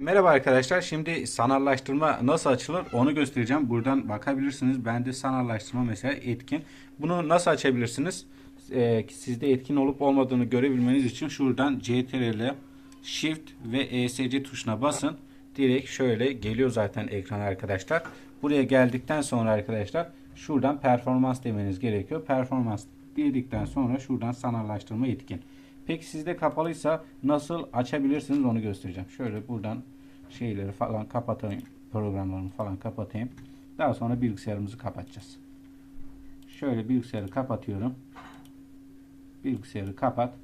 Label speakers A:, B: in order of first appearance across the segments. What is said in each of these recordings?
A: Merhaba arkadaşlar. Şimdi sanallaştırma nasıl açılır onu göstereceğim. Buradan bakabilirsiniz. Bende sanallaştırma mesela etkin. Bunu nasıl açabilirsiniz? Ee, sizde etkin olup olmadığını görebilmeniz için şuradan CTRL Shift ve ESC tuşuna basın. Direkt şöyle geliyor zaten ekrana arkadaşlar. Buraya geldikten sonra arkadaşlar şuradan performans demeniz gerekiyor. Performans dedikten sonra şuradan sanallaştırma etkin. Peki sizde kapalıysa nasıl açabilirsiniz onu göstereceğim. Şöyle buradan şeyleri falan kapatayım. Programlarımı falan kapatayım. Daha sonra bilgisayarımızı kapatacağız. Şöyle bilgisayarı kapatıyorum. Bilgisayarı kapat.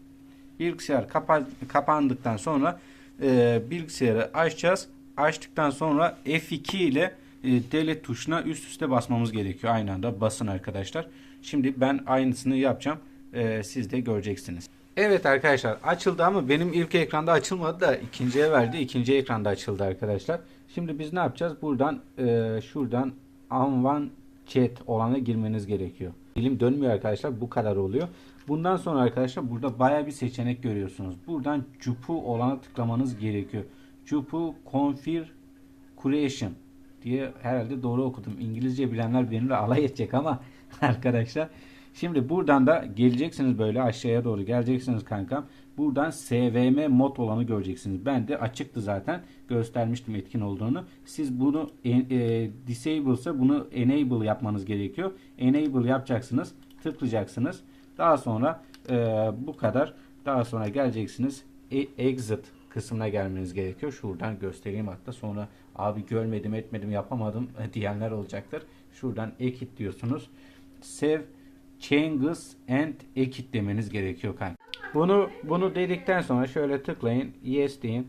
A: Bilgisayar kapa kapandıktan sonra e, bilgisayarı açacağız. Açtıktan sonra F2 ile e, delete tuşuna üst üste basmamız gerekiyor. Aynı anda basın arkadaşlar. Şimdi ben aynısını yapacağım. E, siz de göreceksiniz. Evet arkadaşlar açıldı ama benim ilk ekranda açılmadı da ikinciye verdi. İkinci ekranda açıldı arkadaşlar. Şimdi biz ne yapacağız? Buradan e, şuradan Anvan Chat olana girmeniz gerekiyor. Dilim dönmüyor arkadaşlar. Bu kadar oluyor. Bundan sonra arkadaşlar burada baya bir seçenek görüyorsunuz. Buradan Cupu olana tıklamanız gerekiyor. Cupu Creation diye herhalde doğru okudum. İngilizce bilenler benimle alay edecek ama arkadaşlar Şimdi buradan da geleceksiniz böyle aşağıya doğru geleceksiniz kankam. Buradan SVM mod olanı göreceksiniz. Ben de açıktı zaten. Göstermiştim etkin olduğunu. Siz bunu e, e, disable ise bunu enable yapmanız gerekiyor. Enable yapacaksınız. Tıklayacaksınız. Daha sonra e, bu kadar. Daha sonra geleceksiniz. E, exit kısmına gelmeniz gerekiyor. Şuradan göstereyim hatta sonra abi görmedim etmedim yapamadım diyenler olacaktır. Şuradan exit diyorsunuz. Save changes and exit demeniz gerekiyor kanka. Bunu bunu dedikten sonra şöyle tıklayın. Yes deyin.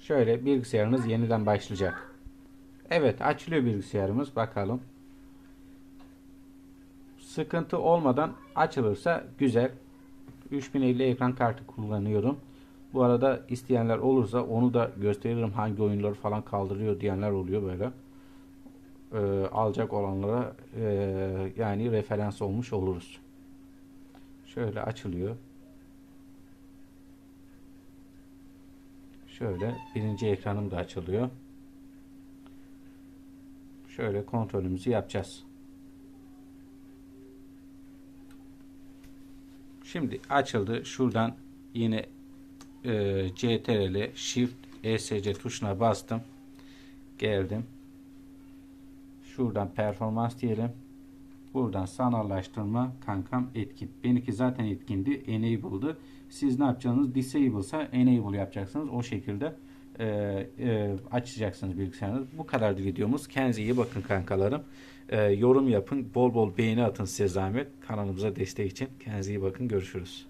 A: Şöyle bilgisayarınız yeniden başlayacak. Evet açılıyor bilgisayarımız. Bakalım. Sıkıntı olmadan açılırsa güzel. 3050 ekran kartı kullanıyorum. Bu arada isteyenler olursa onu da gösteririm hangi oyunları falan kaldırıyor diyenler oluyor böyle. Ee, alacak olanlara e, yani referans olmuş oluruz. Şöyle açılıyor. Şöyle birinci ekranım da açılıyor. Şöyle kontrolümüzü yapacağız. Şimdi açıldı. Şuradan yine e, CTRL Shift ESC tuşuna bastım. Geldim. Şuradan performans diyelim. Buradan sanallaştırma kankam etkin. Benimki zaten etkindi. Enable'dı. Siz ne yapacaksınız? Disable ise enable yapacaksınız. O şekilde e, e, açacaksınız bilgisayarınızı. Bu kadardı videomuz. Kendinize iyi bakın kankalarım. E, yorum yapın. Bol bol beğeni atın size zahmet. Kanalımıza destek için. Kendinize iyi bakın. Görüşürüz.